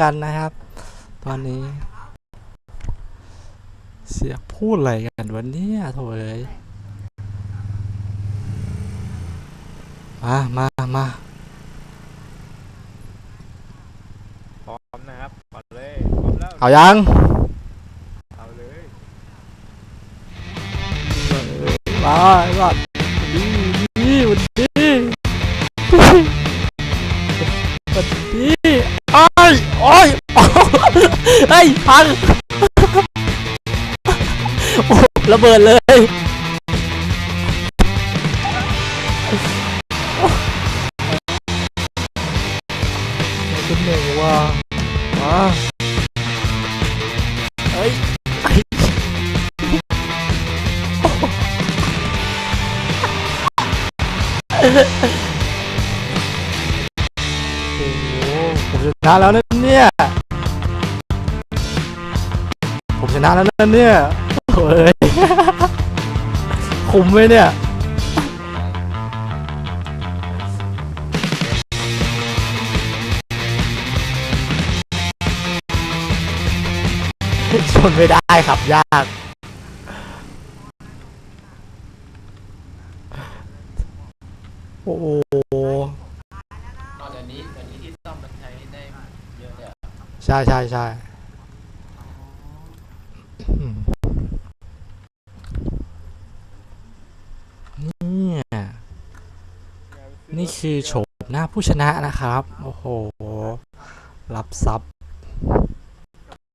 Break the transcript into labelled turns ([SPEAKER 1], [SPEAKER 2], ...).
[SPEAKER 1] กันนะครับ ตอนนี้ เสียงพูดอะไรกันวันนี้โถเอ้ยมามามา
[SPEAKER 2] พร้อมนะครับเอาเลยพร้อมแล้ว
[SPEAKER 1] เอายัง
[SPEAKER 2] เอาเลย
[SPEAKER 1] มาก่อนดีดีวันดีวันดีไอ้ยโอ้ยเฮ้ยพังโอ้ระเบิดเลยคุณหนึ่งว่ามาเฮ้ยไอ้โผมชนะแล้วนะเนี่ย ผมชนะแล้วนะเนี่ยโอ้ยคุ้มไหมเนี่ยชนไม่ได้ครับยาก โอ้
[SPEAKER 3] ช่
[SPEAKER 1] ใช่ใช่เนี่ยนี่คือโฉมหน้าผู้ชนะนะครับ โอ้โห รับทรัพย์